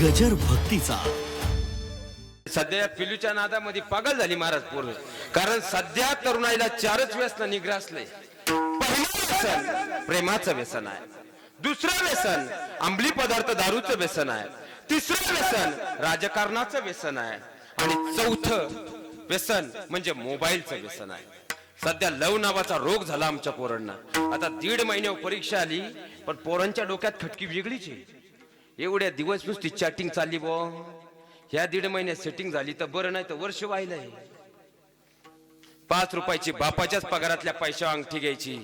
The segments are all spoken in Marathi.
गजर भक्तीचा. सध्या पिलूच्या नादामध्ये पागल झाली महाराज पूर्ण कारण सध्या तरुणाईला चारच व्यसन निग्रासले. पहिलं व्यसन प्रेमाचं व्यसन आहे. दुसरं व्यसन अंमली पदार्थ दारूचं व्यसन आहे. तिसरं व्यसन राजकारणाचं व्यसन आहे. आणि चौथं व्यसन म्हणजे मोबाईलचं व्यसन आहे. सध्या लव नावाचा रोग झाला आमच्या पोरांना. आता दीड महिन्यावर परीक्षा आली पण पोरांच्या डोक्यात खटकी वेगळीच आहे. एवढ्या दिवस नुसती चॅटिंग चालली बो. ह्या दीड महिन्यात सेटिंग झाली तर बरं नाही तर वर्ष वाहिलंय पाच रुपयाची बापाच्याच पगारातल्या पैशा अंगठी घ्यायची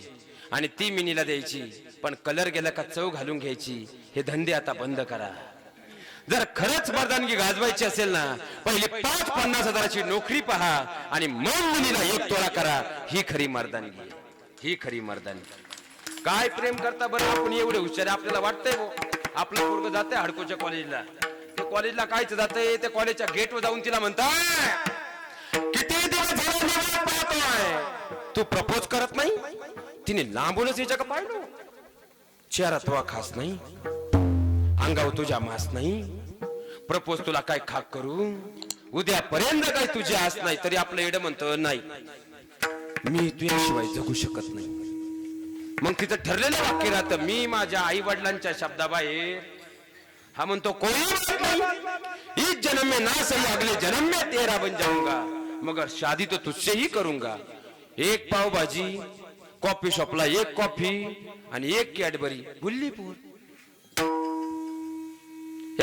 आणि ती मिनीला द्यायची. पण कलर गेला का चव घालून घ्यायची. हे धंदे आता बंद करा. जर खरंच मर्दानगी गाजवायची असेल ना पहिले पाच पन्नास हजाराची नोकरी पहा आणि मग मुलीला एक तोळा करा. ही खरी मर्दानगी. ही खरी मर्दानगी. काय प्रेम करता बरं आपण? एवढे हुशार आपल्याला वाटतंय आपलं पोरग जाते हडकोच्या कॉलेजला ते कॉलेजला कायच जाते त्या कॉलेजच्या गेटवर जाऊन तिला म्हणताय किती दिवस झाले पाहतोय? तू प्रपोज करत नाही? तिने लांबूनच याच्या का पाहिलं. चेहरा तुवा खास नाही. अंगावर तुझ्या मास नाही. प्रपोज तुला काय खाक करू? उद्यापर्यंत काय तुझी आस नाही तरी आपलं एड म्हणत नाही. मी तुझ्याशिवाय जगू शकत नाही. मग तिथं ठरलेलं वाक्य राहतं मी माझ्या आई वडिलांच्या शब्दाबाहेर हा म्हणतो कोणी बात इस जन्म में ना सही अगले जन्म में तेरा बन जाऊंगा मगर शादी तो तुझसे ही करूंगा. एक पाव भाजी कॉफी शॉपला एक कॉफी आणि एक कॅडबरी बुल्ली पोर.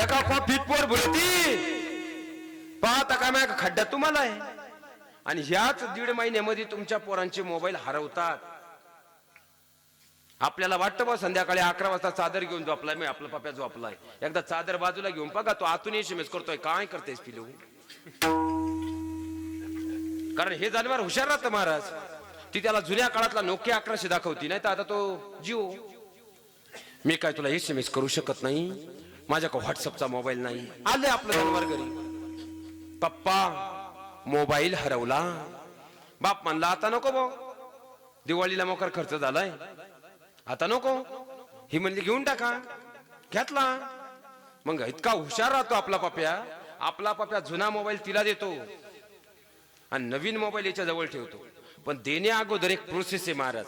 एका कॉफीत पोर बुलती. पाहता का मी खड्डा तुम्हाला आहे आणि ह्याच दीड महिन्यामध्ये तुमच्या पोरांचे मोबाईल हरवतात. आपल्याला वाटतं बा संध्याकाळी अकरा वाजता चादर घेऊन झोपलाय मी आपला पप्या झोपलाय. एकदा चादर बाजूला घेऊन बघा तो आतून एस करतोय. काय करतेस पिलू कारण हे जनावर हुशार राहतं महाराज. ती त्याला जुन्या काळातला नोकिया अकराशे दाखवती नाही तर आता तो जिओ. मी काय तुला एस एम एस करू शकत नाही? माझ्याकडे व्हॉट्सअपचा मोबाईल नाही? आले आपलं जनवर घरी. पप्पा मोबाईल हरवला. बाप म्हणला आता नको भाऊ. दिवाळीला मोकर खर्च झालाय. आता नको. ही म्हणली घेऊन टाका. घेतला. मग इतका हुशार राहतो आपला पप्या. आपला पप्या जुना मोबाईल तिला देतो. आणि नवीन मोबाईल याच्या जवळ ठेवतो. पण देण्या अगोदर एक प्रोसेस आहे महाराज.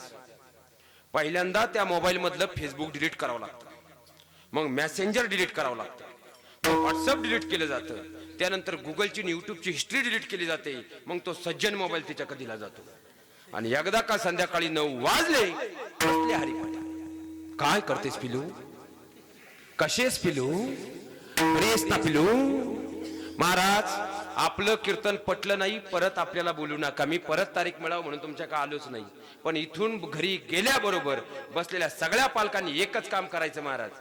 पहिल्यांदा त्या मोबाईल मधलं फेसबुक डिलीट करावं लागतं. मग मॅसेंजर डिलीट करावं लागतं. व्हॉट्सअप डिलीट केलं जातं. त्यानंतर गुगलची आणि युट्यूबची हिस्ट्री डिलीट केली जाते. मग तो सज्जन मोबाईल तिच्याकडे दिला जातो. आणि एकदा का संध्याकाळी नऊ वाजले बसले हरिपाठ काय करतेस पिलू? कशेस पिलू? रेस ना पिलू. महाराज आपलं कीर्तन पटलं नाही परत आपल्याला बोलू नका. मी परत तारीख मिळावं म्हणून तुमच्या का आलोच नाही. पण इथून घरी गेल्याबरोबर बसलेल्या सगळ्या पालकांनी एकच काम करायचं महाराज.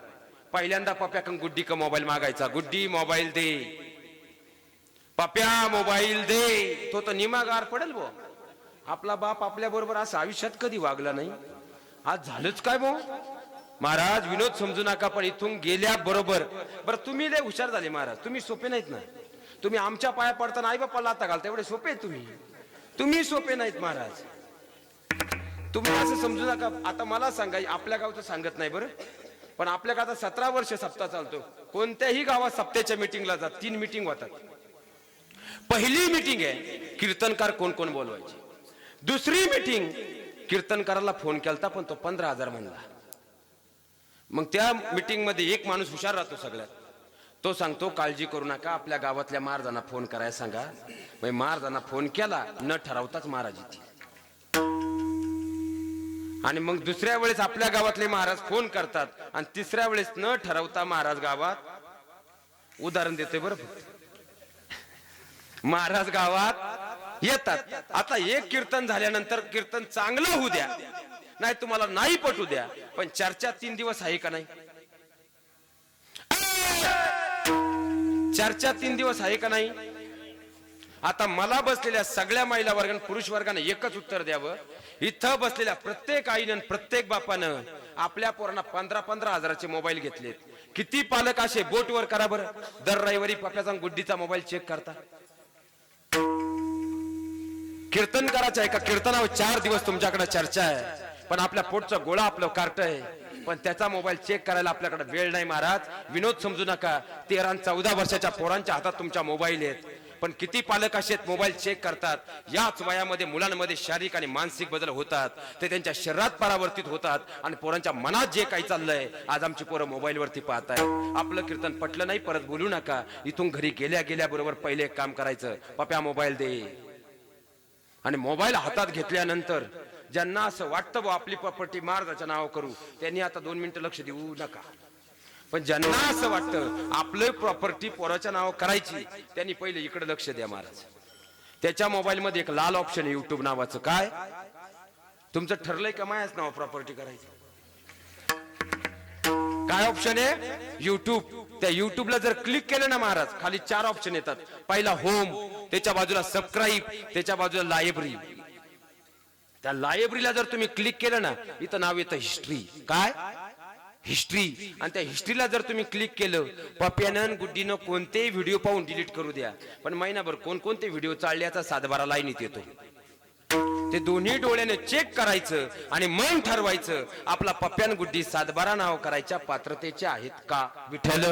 पहिल्यांदा पप्याकन गुड्डी का मोबाईल मागायचा. गुड्डी मोबाईल दे. पप्या मोबाईल दे. तो तर निमागार पडेल बो आपला बाप आपल्या बरोबर असं आयुष्यात कधी वागला नाही? आज झालंच काय भाऊ? महाराज विनोद समजू नका पण इथून गेल्या बरोबर बरं तुम्ही लय हुशार झाले महाराज. तुम्ही सोपे नाहीत ना. तुम्ही आमच्या पाया पडताना आई बाप्पा लाता घालता एवढे सोपे आहेत तुम्ही. तुम्ही सोपे नाहीत महाराज. तुम्ही असं समजू नका. आता मला सांगा आपल्या गावचं सांगत नाही बरं. पण आपल्या गावात सतरा वर्ष सप्ताह चालतो. कोणत्याही गावात सप्त्याच्या मिटिंगला जात तीन मिटिंग होतात. पहिली मिटिंग आहे कीर्तनकार कोण कोण बोलवायचे? दुसरी मिटिंग कीर्तनकाराला फोन केलता पण तो पंधरा हजार म्हणला. मग त्या मिटिंगमध्ये एक माणूस हुशार राहतो सगळ्यात. तो सांगतो काळजी करू नका आपल्या गावातल्या महाराजांना फोन करायला सांगा. म्हणजे महाराजांना फोन केला न ठरवताच महाराज येतील. आणि मग दुसऱ्या वेळेस आपल्या गावातले महाराज फोन करतात आणि तिसऱ्या वेळेस न ठरवता महाराज गावात उदाहरण देते बरं महाराज गावात येतात. आता एक कीर्तन झाल्यानंतर कीर्तन चांगलं होऊ द्या. नाही तुम्हाला नाही पटू द्या. पण चर्चा तीन दिवस आहे का नाही? चर्चा तीन दिवस आहे का नाही? आता मला बसलेल्या सगळ्या महिला वर्गाने पुरुष वर्गाने एकच उत्तर द्यावं. इथं बसलेल्या प्रत्येक आईनं प्रत्येक बापानं आपल्या पोरांना पंधरा पंधरा हजाराचे मोबाईल घेतलेत. किती पालक असे बोटवर करा बरं. दर रविवारी पप्याचा गुड्डीचा मोबाईल चेक करता. कीर्तन करायचं आहे का? कीर्तनावर चार दिवस तुमच्याकडे चर्चा आहे. पण आपल्या पोटचा गोळा आपलं कार्ट आहे. पण त्याचा मोबाईल चेक करायला आपल्याकडे वेळ नाही महाराज. विनोद समजू नका. तेरा चौदा वर्षाच्या पोरांच्या हातात तुमच्या मोबाईल आहेत. पण किती पालक असे आहेत मोबाईल चेक करतात. याच वयामध्ये मुलांमध्ये शारीरिक आणि मानसिक बदल होतात. ते त्यांच्या शरीरात परावर्तित होतात आणि पोरांच्या मनात जे काही चाललंय आज आमची पोरं मोबाईलवरती पाहताय आपलं कीर्तन पटलं नाही परत बोलू नका. इथून घरी गेल्या गेल्या बरोबर पहिले एक काम करायचं. पप्या मोबाईल दे. आणि मोबाईल हातात घेतल्यानंतर ज्यांना असं वाटतं बुवा आपली प्रॉपर्टी मार्गाच्या नाव करू त्यांनी आता दोन मिनिटं लक्ष देऊ नका. पण ज्यांना असं वाटतं आपलं प्रॉपर्टी पोराच्या नाव करायची त्यांनी पहिले इकडे लक्ष द्या महाराज. त्याच्या मोबाईल मध्ये एक लाल ऑप्शन आहे युट्यूब नावाचं. काय? तुमचं ठरलंय का मायाच नाव प्रॉपर्टी करायचं? काय ऑप्शन आहे? युट्यूब त्या युट्यूबला जर क्लिक केलं ना महाराज खाली चार ऑप्शन येतात. पहिला होम त्याच्या बाजूला सबस्क्राईब त्याच्या बाजूला लायब्ररी त्या लायब्ररीला जर तुम्ही क्लिक केलं ना इथं नाव येतं हिस्ट्री काय? हिस्ट्री आणि त्या हिस्ट्रीला जर तुम्ही क्लिक केलं पप्यानं गुड्डीनं कोणतेही व्हिडिओ पाहून डिलीट करू द्या. पण महिनाभर कोणकोणते व्हिडिओ चालल्याचा सातबारा लाईन येतो. ते दोन्ही डोळ्याने चेक करायचं आणि मन ठरवायचं आपला पप्प्यान गुड्डी सातबारा नाव करायच्या पात्रतेचे आहेत का? विठ्ठल.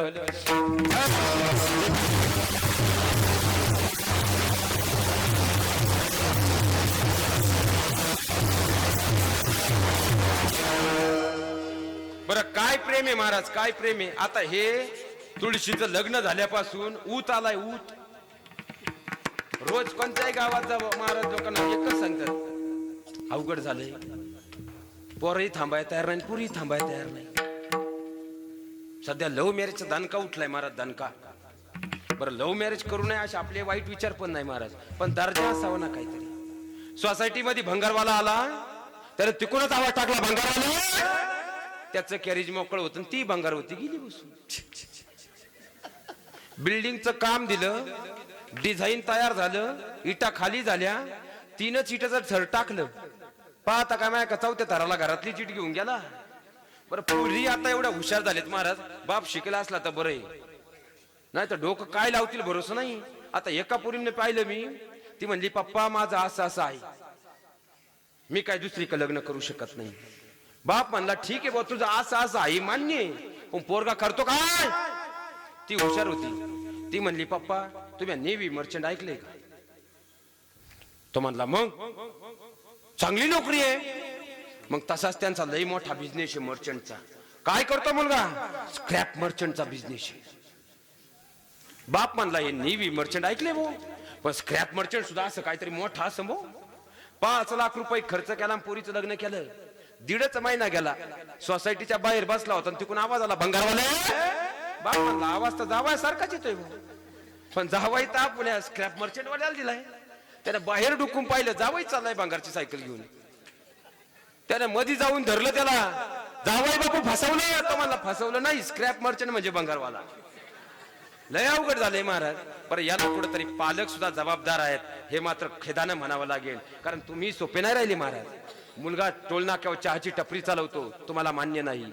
बरं काय प्रेम आहे महाराज? काय प्रेम आहे? आता हे तुळशीचं लग्न झाल्यापासून ऊत आलाय ऊत. रोज कोणत्याही गावात जावं महाराज लोकांना एकच सांगतात. अवघड झालंय. पोरही थांबाय तयार नाही पुरी थांबाय तयार नाही. सध्या लव्ह मॅरेजचा दणका उठलाय महाराज दणका. बरं लव्ह मॅरेज करू नये असे आपले वाईट विचार पण नाही महाराज पण दर्जा असावा ना काहीतरी. सोसायटीमध्ये भंगारवाला आला तर तिकूनच आवाज टाकला भंगारवाला! त्याचं कॅरेज मोकळ होतं आणि ती भंगार होती गेली बसून. बिल्डिंगचं काम दिलं डिझाईन तयार झालं इटा खाली झाल्या तीनच इटाचं थर टाकलं. पाहता काय माया का चौथ्या थराला घरातली चिट घेऊन गेला? बरं पुरी आता एवढ्या हुशार झालेत महाराज. बाप शिकला असला तर बरं नाही तर डोकं काय लावतील भरोसा नाही. आता एका पुरीने पाहिलं मी ती म्हणली पप्पा माझं असं असं आहे. मी काय दुसरीकडे लग्न करू शकत नाही. बाप म्हणला ठीक आहे बा तुझं असं असं आहे मान्य आहे. पण पोरगा करतो काय? ती हुशार होती. ती म्हणली पप्पा तुम्ही नेव्ही मर्चंट ऐकले का? तो म्हणला मग? चांगली नोकरी आहे. मग तसाच त्यांचा लई मोठा बिझनेस आहे मर्चंटचा काय करतो मुलगा? स्क्रॅप मर्चंटचा बिझनेस आहे. बाप म्हणला हे नेव्ही मर्चंट ऐकले भो. पण स्क्रॅप मर्चंट सुद्धा असं काहीतरी मोठा असं भो. पाच लाख रुपये खर्च केला पोरीचं लग्न केलं. दीडच महिना गेला. सोसायटीच्या बाहेर बसला होता आणि तिकडून आवाज आला भंगारवाले! बाप म्हणला आवाज तर जावाय सारखाच येतोय भाऊ पण जावाई तर आपल्या स्क्रॅप मर्चंट वाल्याला दिलाय. त्याने बाहेर डुकून पाहिलं जावाई चाललाय भंगारची सायकल घेऊन. त्याने मधी जाऊन धरलं त्याला जावाई बापू फसवलं आता मला फसवलं नाही स्क्रॅप मर्चंट म्हणजे भंगारवाला. लय अवघड झालंय महाराज. पर याला कुठेतरी पालक सुद्धा जबाबदार आहेत हे मात्र खेदानं म्हणावं लागेल. कारण तुम्ही सोपे नाही राहिले महाराज. मुलगा टोलनाक्यावर चहाची टपरी चालवतो तुम्हाला मान्य नाही.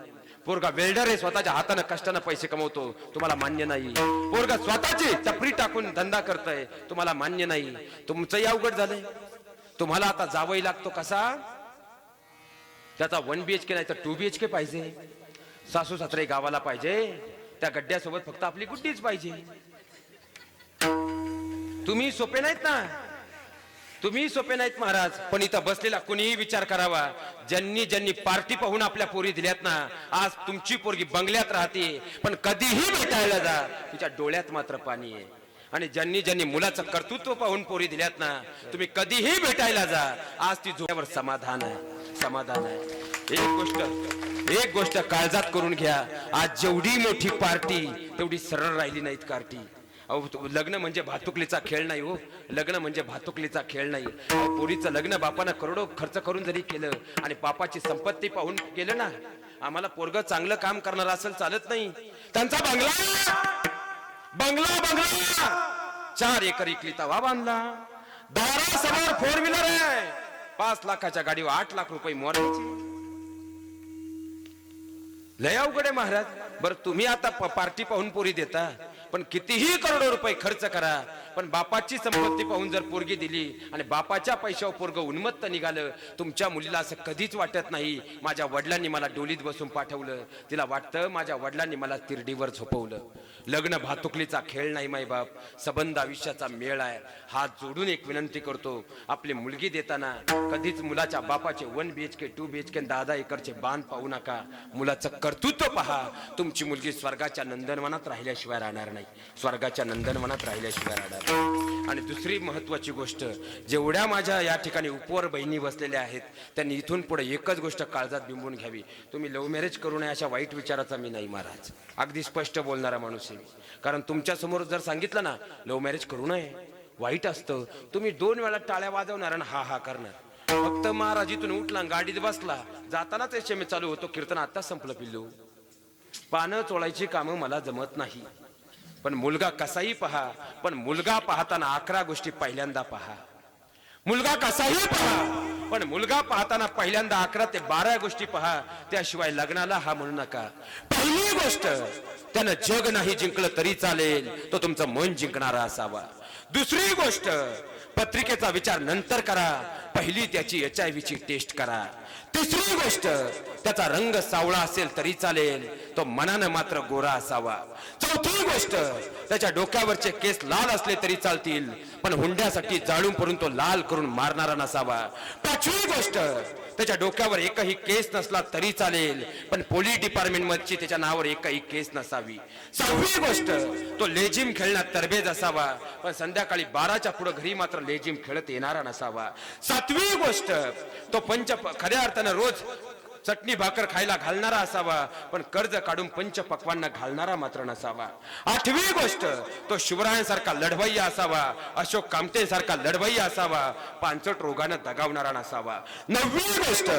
पोरगा वेल्डर आहे स्वतःच्या हातानं कष्टानं पैसे कमवतो. तुम्हाला मान्य नाही. पोरगा स्वतःची टपरी टाकून धंदा करतोय. तुम्हाला मान्य नाही. तुमचंही अवघड झालंय. तुम्हाला आता जावंही लागतो कसा? त्याचा वन बी एच के नाही तर टू बी एच के पाहिजे. सासू सासरे गावाला पाहिजे. त्या गड्ड्यासोबत फक्त आपली गुड्डीच पाहिजे. तुम्ही सोपे नाहीत ना? तुम्ही सोपे नाहीत महाराज पण इथं बसलेला कुणीही विचार करावा. ज्यांनी ज्यांनी पार्टी पाहून आपल्या पोरी दिल्यात ना आज तुमची पोरगी बंगल्यात राहते पण कधीही भेटायला जा. तिच्या डोळ्यात मात्र पाणी आहे. आणि ज्यांनी ज्यांनी मुलाचं कर्तृत्व पाहून पोरी दिल्यात ना तुम्ही कधीही भेटायला जा. आज ती झोप्यावर समाधान आहे समाधान आहे. एक गोष्ट एक गोष्ट काळजात करून घ्या. आज जेवढी मोठी पार्टी तेवढी सरळ राहिली नाहीत कार्टी. लग्न म्हणजे भातुकलीचा खेळ नाही हो. लग्न म्हणजे भातुकलीचा खेळ नाही. पोरीचं लग्न बापानं करोडो खर्च करून जरी केलं आणि बापाची संपत्ती पाहून केलं ना आम्हाला पोरग चांगलं काम करणार असेल चालत नाही. त्यांचा बंगला! बंगला बंगला! चार एकर इकली तवा बांधला दारासमोर फोर व्हीलर आहे. पाच लाखाच्या गाडीवर आठ लाख रुपये मोरायचे लय अवघड आहे महाराज. बरं तुम्ही आता पार्टी पाहून पोरी देता. पण कितीही करोडो रुपये खर्च करा पण बापाची संपत्ती पाहून जर पोरगी दिली आणि बापाच्या पैशावर पोरग उन्मत्त निघालं तुमच्या मुलीला असं कधीच वाटत नाही. माझ्या वडिलांनी मला डोलीत बसून पाठवलं. तिला वाटतं माझ्या वडिलांनी मला तिरडीवर झोपवलं. लग्न भातुकलीचा खेळ नाही माई बाप. सबंध आयुष्याचा मेळ आहे. हात जोडून एक विनंती करतो. आपली मुलगी देताना कधीच मुलाच्या बापाचे one B H K two B H K दहा दहा एकरचे बांध पाहू नका. मुलाचं कर्तृत्व पहा. तुमची मुलगी स्वर्गाच्या नंदनवनात राहिल्याशिवाय राहणार नाही. स्वर्गाच्या नंदनवनात राहिल्याशिवाय राहणार आणि दुसरी महत्वाची गोष्ट जेवढ्या माझ्या या ठिकाणी उपवर बहिणी बसलेल्या आहेत त्यांनी इथून पुढे एकच गोष्ट काळजात बिंबून घ्यावी. तुम्ही लव्ह मॅरेज करू नये अशा वाईट विचाराचा मी नाही महाराज. अगदी स्पष्ट बोलणारा माणूस आहे कारण तुमच्यासमोर जर सांगितलं ना लव्ह मॅरेज करू नये वाईट असतं तुम्ही दोन वेळा टाळ्या वाजवणार आणि हा हा करणार. फक्त महाराज इथून उठला आणि गाडीत बसला जातानाच एस एम चालू होतो कीर्तन आता संपलं पिल्लू. पानं चोळायची कामं मला जमत नाही. पण मुलगा कसाही पहा पण मुलगा पाहताना अकरा गोष्टी पहिल्यांदा पहा. मुलगा कसाही पहा पण मुलगा पाहताना पहिल्यांदा अकरा ते बारा गोष्टी पहा त्याशिवाय लग्नाला हा म्हणू नका. पहिली गोष्ट त्यानं जग नाही जिंकलं तरी चालेल तो तुमचं मन जिंकणारा असावा. दुसरी गोष्ट पत्रिकेचा विचार नंतर करा पहिली त्याची एच आय व्हीची टेस्ट करा. तिसरी गोष्ट त्याचा रंग सावळा असेल तरी चालेल. तो मनानं मात्र गोरा असावा. चौथी गोष्ट त्याच्या डोक्यावरचे केस लाल असले तरी चालतील पण हुंड्यासाठी जाळून पडून तो लाल करून मारणारा नसावा. पाचवी गोष्ट त्याच्या डोक्यावर एकही केस नसला तरी चालेल पण पोलीस डिपार्टमेंटमधची त्याच्या नावावर एकही केस नसावी. सहावी गोष्ट तो लेजिम खेळण्यात तरबेज असावा पण संध्याकाळी बाराच्या पुढे घरी मात्र लेजिम खेळत येणारा नसावा. सात सातवी गोष्ट तो पंच खऱ्या अर्थानं रोज चटणी भाकर खायला घालणारा असावा पण कर्ज काढून पंच पक्वांना घालणारा मात्र नसावा. आठवी गोष्ट तो शिवरायांसारखा लढवय्या असावा अशोक कामतेसारखा लढवय्या असावा पांचट रोगानं दगावणारा नसावा. नववी गोष्ट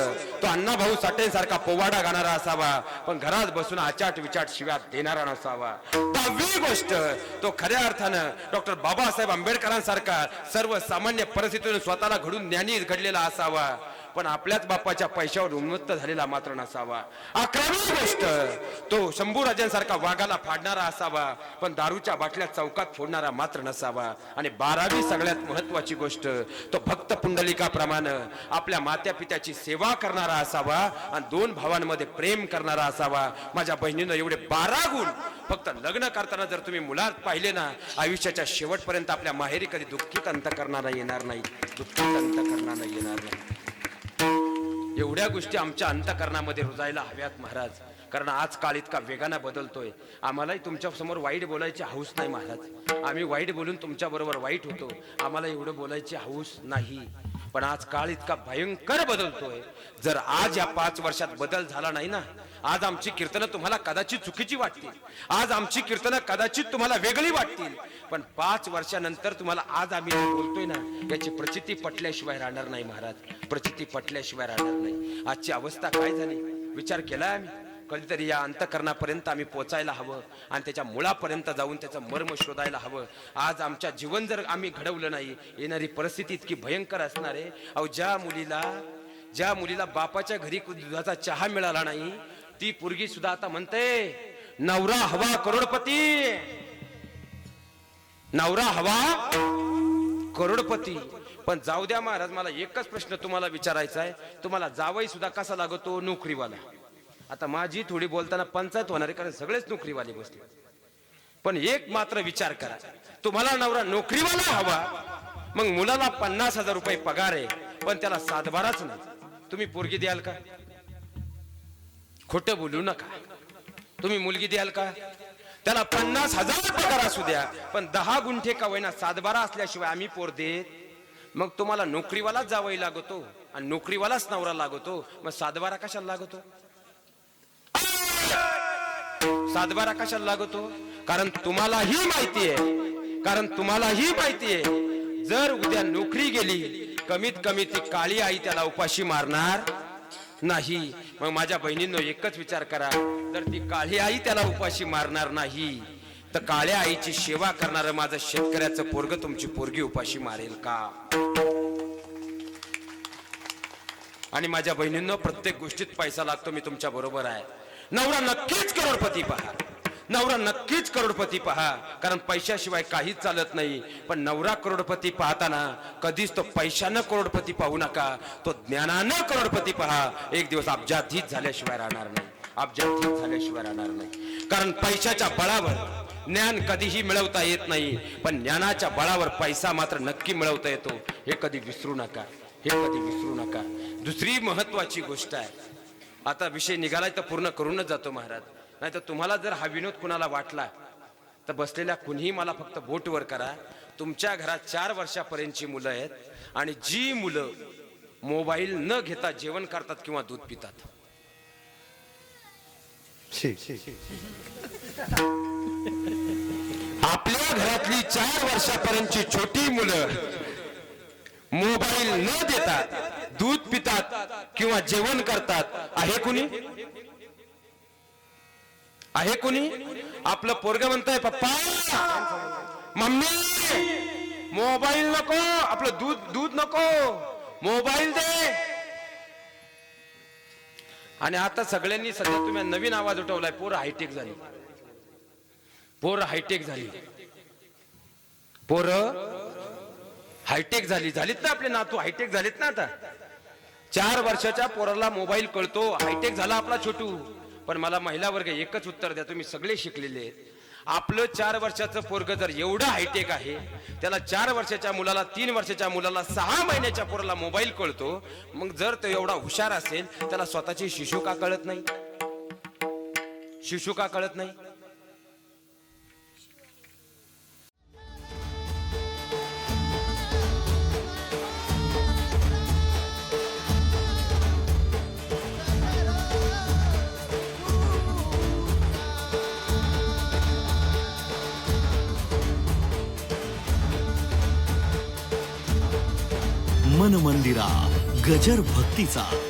तो अण्णाभाऊ भाऊ सारखा पोवाडा गाणारा असावा पण घरात बसून आचाट विचाट शिव्यात देणारा नसावा. दहावी गोष्ट तो खऱ्या अर्थानं डॉक्टर बाबासाहेब आंबेडकरांसारखा सर्वसामान्य परिस्थितीतून स्वतःला घडून ज्ञानी घडलेला असावा. पण आपल्याच बापाच्या पैशावर उन्मत्त झालेला मात्र नसावा. अकरावी गोष्ट तो शंभूराजांसारखा वाघाला फाडणारा असावा पण दारूच्या बाटल्या चौकात फोडणारा मात्र नसावा. आणि बारावी सगळ्यात महत्वाची गोष्ट तो भक्त पुंडलिकाप्रमाणे आपल्या मात्या पित्याची सेवा करणारा असावा आणि दोन भावांमध्ये प्रेम करणारा असावा. माझ्या बहिणीनं एवढे बारा गुण फक्त लग्न करताना जर तुम्ही मुलात पाहिले ना आयुष्याच्या शेवटपर्यंत आपल्या माहेरी कधी दुःखीत अंत करणारा येणार नाही. दुःखीत अंत करणारा येणार नाही. एवढ्या गोष्टी आमच्या अंतकरणामध्ये रुजायला हव्यात महाराज. कारण आज काळ इतका वेगानं बदलतोय. आम्हालाही तुमच्यासमोर वाईट बोलायची हौस नाही महाराज. आम्ही वाईट बोलून तुमच्या बरोबर वाईट होतो. आम्हाला एवढं बोलायची हौस नाही. पण आज काळ इतका भयंकर बदलतोय. जर आज या पाच वर्षात बदल झाला नाही ना आज आमची कीर्तनं तुम्हाला कदाचित चुकीची वाटतील. आज आमची कीर्तनं कदाचित तुम्हाला वेगळी वाटतील. पण पाच वर्षानंतर तुम्हाला आज आम्ही बोलतोय ना याची प्रचिती पटल्याशिवाय राहणार नाही महाराज. प्रचिती पटल्याशिवाय राहणार नाही. आजची अवस्था काय झाली? विचार केलाय आम्ही. कधीतरी या अंतकरणापर्यंत आम्ही पोचायला हवं आणि त्याच्या मुळापर्यंत जाऊन त्याचं मर्म शोधायला हवं. आज आमच्या जीवन जर आम्ही घडवलं नाही येणारी परिस्थिती इतकी भयंकर असणार आहे. अहो ज्या मुलीला ज्या मुलीला बापाच्या घरी दुधाचा चहा मिळाला नाही ती पोरगी सुद्धा आता म्हणते नवरा हवा करोडपती. नवरा हवा? करोडपती. पण जाऊ द्या महाराज मला एकच प्रश्न तुम्हाला विचारायचा आहे. तुम्हाला जावई सुद्धा कसा लागतो? नोकरीवाला. आता माझी थोडी बोलताना पंचायत होणार आहे कारण सगळेच नोकरीवाले बसले. पण एक मात्र विचार करा. तुम्हाला नवरा नोकरीवाला हवा मग मुलाला पन्नास हजार रुपये पगार आहे पण त्याला सातबाराच नाही. तुम्ही पोरगी द्याल का? खोटं बोलू नका. तुम्ही मुलगी द्याल का? त्याला पन्नास हजार पगार असू द्या. पण दहा गुंठे का वयना सातबारा असल्याशिवाय आम्ही पोर देत. मग तुम्हाला नोकरीवालाच जावई लागतो आणि नोकरीवालाच नवरा लागतो. मग सातबारा कशाला लागतो? सातबारा कशाला लागतो? कारण तुम्हालाही माहिती आहे. कारण तुम्हालाही माहिती आहे. जर उद्या नोकरी गेली कमीत कमी ती काळी आई त्याला उपाशी मारणार. नाही. मग माझ्या बहिणींनो एकच विचार करा. जर ती काळी आई त्याला उपाशी मारणार नाही तर काळ्या आईची सेवा करणारं माझं शेतकऱ्याचं पोरग तुमची पोरगी उपाशी मारेल का? आणि माझ्या बहिणींनो प्रत्येक गोष्टीत पैसा लागतो मी तुमच्या बरोबर आहे. नवरा नक्कीच करोडपती पहा. नवरा नक्कीच करोडपती पहा. कारण पैशाशिवाय काहीच चालत नाही. पण नवरा करोडपती पाहताना कधीच तो पैशानं करोडपती पाहू नका. तो ज्ञानानं करोडपती पहा. एक दिवस अब्जाधीत झाल्याशिवाय राहणार नाही. अब्जाधीत झाल्याशिवाय राहणार नाही. कारण पैशाच्या बळावर ज्ञान कधीही मिळवता येत नाही. पण ज्ञानाच्या बळावर पैसा मात्र नक्की मिळवता येतो. हे कधी विसरू नका. हे कधी विसरू नका. दुसरी महत्वाची गोष्ट आहे. आता विषय निघालाय तर पूर्ण करूनच जातो महाराज. नाही तर तुम्हाला जर हा विनोद कुणाला वाटला तर बसलेल्या कुणीही मला फक्त बोटवर करा. तुमच्या घरात चार वर्षापर्यंतची मुलं आहेत आणि जी मुलं मोबाईल न घेता जेवण करतात किंवा दूध पितात. आपल्या घरातली चार वर्षापर्यंतची छोटी मुलं मोबाईल न देतात दूध पितात किंवा जेवण करतात. आहे कुणी? आहे कुणी? आपलं पोरग म्हणताय पप्पा मम्मी मोबाईल नको आपलं दूध दूध नको मोबाईल दे. आणि आता सगळ्यांनी सध्या तुम्ही नवीन आवाज उठवलाय पोर हायटेक झाली. पोर हायटेक झाली. पोर हायटेक झाली. झालीत ना आपले नातू? हायटेक झालीत ना आता? चार वर्षाच्या पोराला मोबाईल कळतो. हायटेक झाला आपला छोटू. पण मला महिला वर्ग एकच उत्तर द्या तुम्ही सगळे शिकलेले आहेत. आपलं चार वर्षाचं पोरग जर एवढं हायटेक आहे त्याला चार वर्षाच्या मुलाला तीन वर्षाच्या मुलाला सहा महिन्याच्या पोराला मोबाईल कळतो मग जर तो एवढा हुशार असेल त्याला स्वतःची शिशू का कळत नाही? शिशू का कळत नाही? मन मंदिरा गजर भक्तीचा.